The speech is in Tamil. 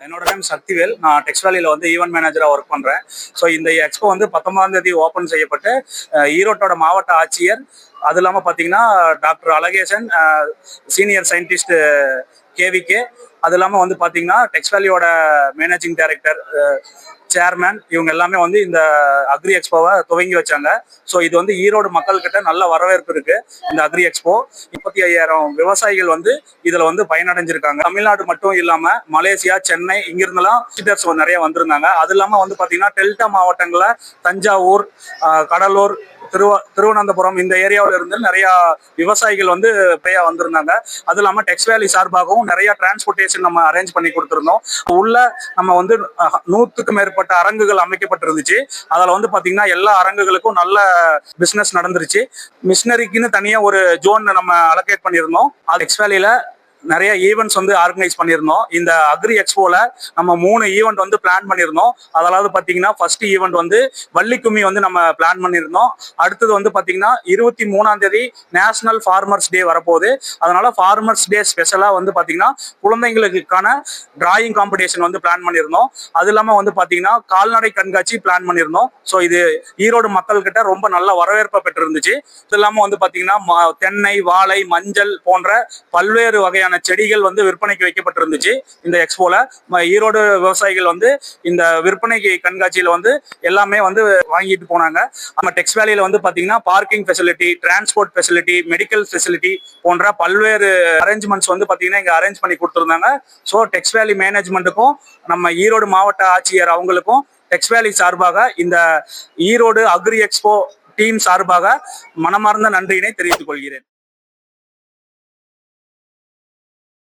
என்னோட நேம் சக்திவேல். நான் டெக்ஸ்டைலில் வந்து ஈவென்ட் மேனேஜராக ஒர்க் பண்ணுறேன் ஸோ இந்த எக்ஸ்போ வந்து பத்தொன்பதாம் தேதி ஓப்பன் செய்யப்பட்டு ஈரோட்டோட மாவட்ட ஆட்சியர் அது இல்லாமல் பார்த்தீங்கன்னா doctor Alagesan senior scientist KVK அது இல்லாமல் வந்து பார்த்தீங்கன்னா டெக்ஸ்டைலியோட மேனேஜிங் டைரக்டர் சேர்மேன் இவங்க எல்லாமே வந்து இந்த அக்ரி எக்ஸ்போவை துவங்கி வச்சாங்க. ஸோ இது வந்து ஈரோடு மக்கள்கிட்ட நல்ல வரவேற்பு இருக்கு இந்த அக்ரி எக்ஸ்போ முப்பத்தி ஐயாயிரம் விவசாயிகள் வந்து இதுல வந்து பயனடைஞ்சிருக்காங்க. தமிழ்நாடு மட்டும் இல்லாம மலேசியா சென்னை இங்கிருந்தெல்லாம் விசிட்டர்ஸ் நிறைய வந்திருந்தாங்க. அது இல்லாம வந்து பாத்தீங்கன்னா டெல்டா மாவட்டங்களில் தஞ்சாவூர் கடலூர் திருவ திருவனந்தபுரம் இந்த ஏரியாவில் இருந்து நிறைய விவசாயிகள் வந்து நிறைய வந்திருந்தாங்க. அது இல்லாம டெக்ஸ் வேலி சார்பாகவும் நிறைய டிரான்ஸ்போர்ட்டேஷன் நம்ம அரேஞ்ச் பண்ணி கொடுத்துருந்தோம். உள்ள நம்ம வந்து நூற்றுக்கு மேற்பட்ட அரங்குகள் அமைக்கப்பட்டிருந்துச்சு. அதுல வந்து பாத்தீங்கன்னா எல்லா அரங்குகளுக்கும் நல்ல பிசினஸ் நடந்துருச்சு. மிஷினரிக்குன்னு தனியா ஒரு ஜோன் நம்ம அலோகேட் பண்ணியிருந்தோம். அது டெக்ஸ் வேலியில நிறைய ஈவெண்ட்ஸ் வந்து ஆர்கனைஸ் பண்ணியிருந்தோம். இந்த அக்ரி எக்ஸ்போல நம்ம மூணு ஈவெண்ட் வந்து பிளான் பண்ணியிருந்தோம். அதாவது பார்த்தீங்கன்னா ஃபர்ஸ்ட் ஈவெண்ட் வந்து வள்ளிக்கும்மி வந்து நம்ம பிளான் பண்ணியிருந்தோம். அடுத்தது வந்து பார்த்தீங்கன்னா இருபத்தி மூணாம் தேதி நேஷனல் ஃபார்மர்ஸ் டே வரப்போகுது. அதனால ஃபார்மர்ஸ் டே ஸ்பெஷலாக வந்து பார்த்தீங்கன்னா குழந்தைங்களுக்கான டிராயிங் காம்படிஷன் வந்து பிளான் பண்ணியிருந்தோம். அது இல்லாமல் வந்து பார்த்தீங்கன்னா கால்நடை கண்காட்சி பிளான் பண்ணியிருந்தோம். ஸோ இது ஈரோடு மக்கள்கிட்ட ரொம்ப நல்ல வரவேற்பை பெற்றிருந்துச்சு. இது இல்லாமல் வந்து பார்த்தீங்கன்னா தென்னை வாழை மஞ்சள் போன்ற பல்வேறு வகையான செடிகள் வந்து விற்பனைக்கு வைக்கப்பட்டிருந்துச்சு. இந்த எக்ஸ்போல ம- ஈரோடு விவசாயிகள் வந்து இந்த விற்பனைக்கு கண்காட்சியில வந்து எல்லாமே வந்து வாங்கிட்டு போனாங்க. நம்ம டெக்ஸ் வேலியில வந்து பாத்தீங்கன்னா parking facility transport facility medical facility போன்ற பல்வேறு அரேஞ்ச்மெண்ட்ஸ் வந்து பாத்தீங்கன்னா இங்க அரேஞ்ச் பண்ணி கொடுத்துருந்தாங்க. ஸோ டெக்ஸ் வேலி மேனேஜ்மெண்ட்டுக்கும் நம்ம ஈரோடு மாவட்ட ஆட்சியர் அவங்களுக்கும் டெக்ஸ் வேலி சார்பாக இந்த ஈரோடு அக்ரி எக்ஸ்போ டீம் சார்பாக மனமார்ந்த நன்றியினை தெரிவித்துக் கொள்கிறேன்.